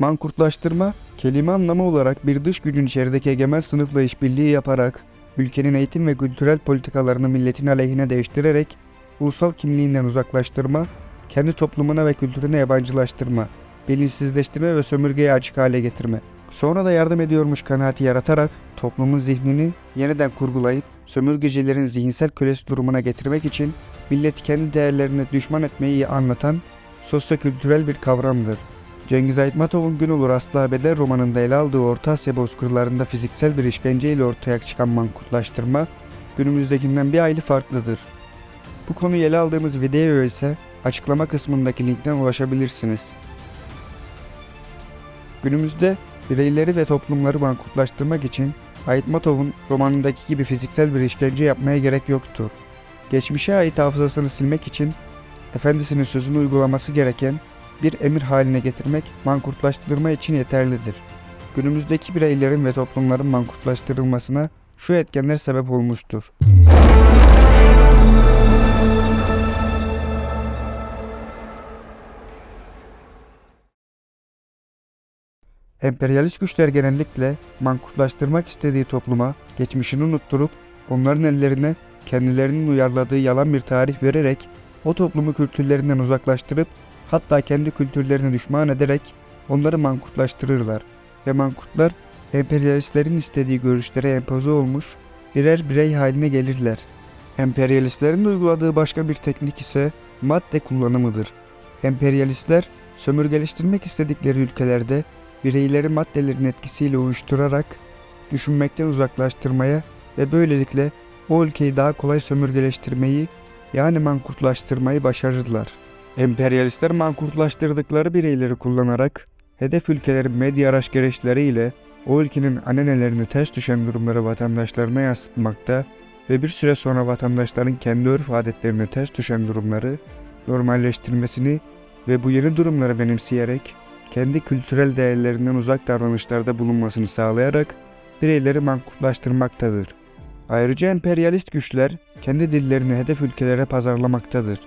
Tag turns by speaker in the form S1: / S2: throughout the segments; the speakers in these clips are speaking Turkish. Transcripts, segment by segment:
S1: Mankurtlaştırma, kelime anlamı olarak bir dış gücün içerideki egemen sınıfla işbirliği yaparak, ülkenin eğitim ve kültürel politikalarını milletin aleyhine değiştirerek, ulusal kimliğinden uzaklaştırma, kendi toplumuna ve kültürüne yabancılaştırma, bilinçsizleştirme ve sömürgeye açık hale getirme. Sonra da yardım ediyormuş kanaati yaratarak toplumun zihnini yeniden kurgulayıp sömürgecilerin zihinsel kölesi durumuna getirmek için milleti kendi değerlerine düşman etmeyi anlatan sosyokültürel bir kavramdır. Cengiz Aytmatov'un Gün Olur Aslı Abeder romanında ele aldığı Orta Asya bozkırlarında fiziksel bir işkenceyle ortaya çıkan mankurtlaştırma, günümüzdekinden bir hayli farklıdır. Bu konuyu ele aldığımız videoya ise açıklama kısmındaki linkten ulaşabilirsiniz. Günümüzde bireyleri ve toplumları mankurtlaştırmak için Aytmatov'un romanındaki gibi fiziksel bir işkence yapmaya gerek yoktur. Geçmişe ait hafızasını silmek için efendisinin sözünü uygulaması gereken bir emir haline getirmek mankurtlaştırma için yeterlidir. Günümüzdeki bireylerin ve toplumların mankurtlaştırılmasına şu etkenler sebep olmuştur. Emperyalist güçler genellikle mankurtlaştırmak istediği topluma geçmişini unutturup onların ellerine kendilerinin uyarladığı yalan bir tarih vererek o toplumu kültürlerinden uzaklaştırıp hatta kendi kültürlerini düşman ederek onları mankurtlaştırırlar ve mankurtlar emperyalistlerin istediği görüşlere empoze olmuş birer birey haline gelirler. Emperyalistlerin uyguladığı başka bir teknik ise madde kullanımıdır. Emperyalistler sömürgeleştirmek istedikleri ülkelerde bireyleri maddelerin etkisiyle uyuşturarak düşünmekten uzaklaştırmaya ve böylelikle o ülkeyi daha kolay sömürgeleştirmeyi yani mankurtlaştırmayı başarırlar. Emperyalistler mankurtlaştırdıkları bireyleri kullanarak hedef ülkelerin medya araç gereçleriyle o ülkenin anenelerini ters düşen durumları vatandaşlarına yansıtmakta ve bir süre sonra vatandaşların kendi örf adetlerine ters düşen durumları normalleştirmesini ve bu yeni durumları benimseyerek kendi kültürel değerlerinden uzak davranışlarda bulunmasını sağlayarak bireyleri mankurtlaştırmaktadır. Ayrıca emperyalist güçler kendi dillerini hedef ülkelere pazarlamaktadır.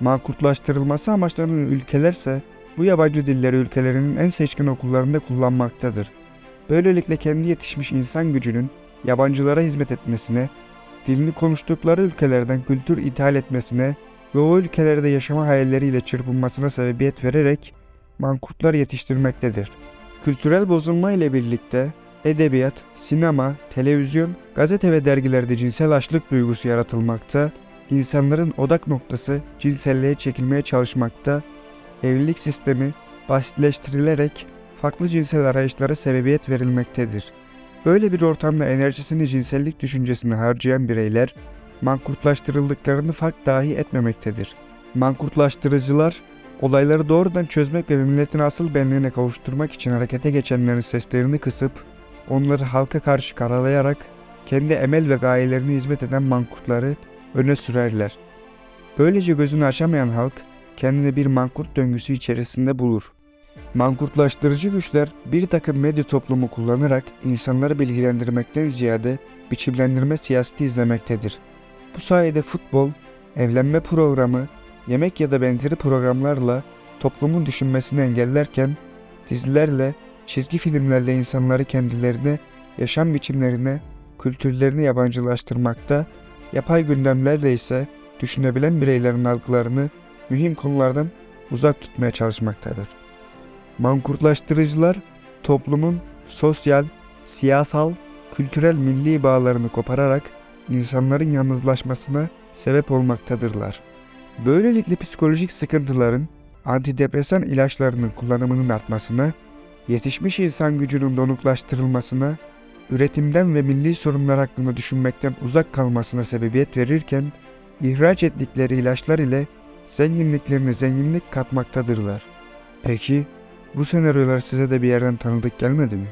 S1: Mankurtlaştırılması amaçlanan ülkelerse bu yabancı dilleri ülkelerinin en seçkin okullarında kullanmaktadır. Böylelikle kendi yetişmiş insan gücünün yabancılara hizmet etmesine, dilini konuştukları ülkelerden kültür ithal etmesine ve o ülkelerde yaşama hayalleriyle çırpınmasına sebebiyet vererek mankurtlar yetiştirmektedir. Kültürel bozulma ile birlikte edebiyat, sinema, televizyon, gazete ve dergilerde cinsel açlık duygusu yaratılmakta, insanların odak noktası cinselliğe çekilmeye çalışmakta, evlilik sistemi basitleştirilerek farklı cinsel arayışlara sebebiyet verilmektedir. Böyle bir ortamda enerjisini cinsellik düşüncesine harcayan bireyler mankurtlaştırıldıklarını fark dahi etmemektedir. Mankurtlaştırıcılar olayları doğrudan çözmek ve milletin asıl benliğine kavuşturmak için harekete geçenlerin seslerini kısıp onları halka karşı karalayarak kendi emel ve gayelerine hizmet eden mankurtları öne sürerler. Böylece gözünü açamayan halk kendini bir mankurt döngüsü içerisinde bulur. Mankurtlaştırıcı güçler bir takım medya toplumu kullanarak insanları bilgilendirmekten ziyade biçimlendirme siyaseti izlemektedir. Bu sayede futbol, evlenme programı, yemek ya da benzeri programlarla toplumun düşünmesini engellerken dizilerle, çizgi filmlerle insanları kendilerine, yaşam biçimlerine, kültürlerini yabancılaştırmakta, yapay gündemlerle ise düşünebilen bireylerin algılarını mühim konulardan uzak tutmaya çalışmaktadır. Mankurtlaştırıcılar toplumun sosyal, siyasal, kültürel milli bağlarını kopararak insanların yalnızlaşmasına sebep olmaktadırlar. Böylelikle psikolojik sıkıntıların, antidepresan ilaçlarının kullanımının artmasına, yetişmiş insan gücünün donuklaştırılmasına, üretimden ve milli sorunlar hakkında düşünmekten uzak kalmasına sebebiyet verirken, ihraç ettikleri ilaçlar ile zenginliklerine zenginlik katmaktadırlar. Peki, bu senaryolar size de bir yerden tanıdık gelmedi mi?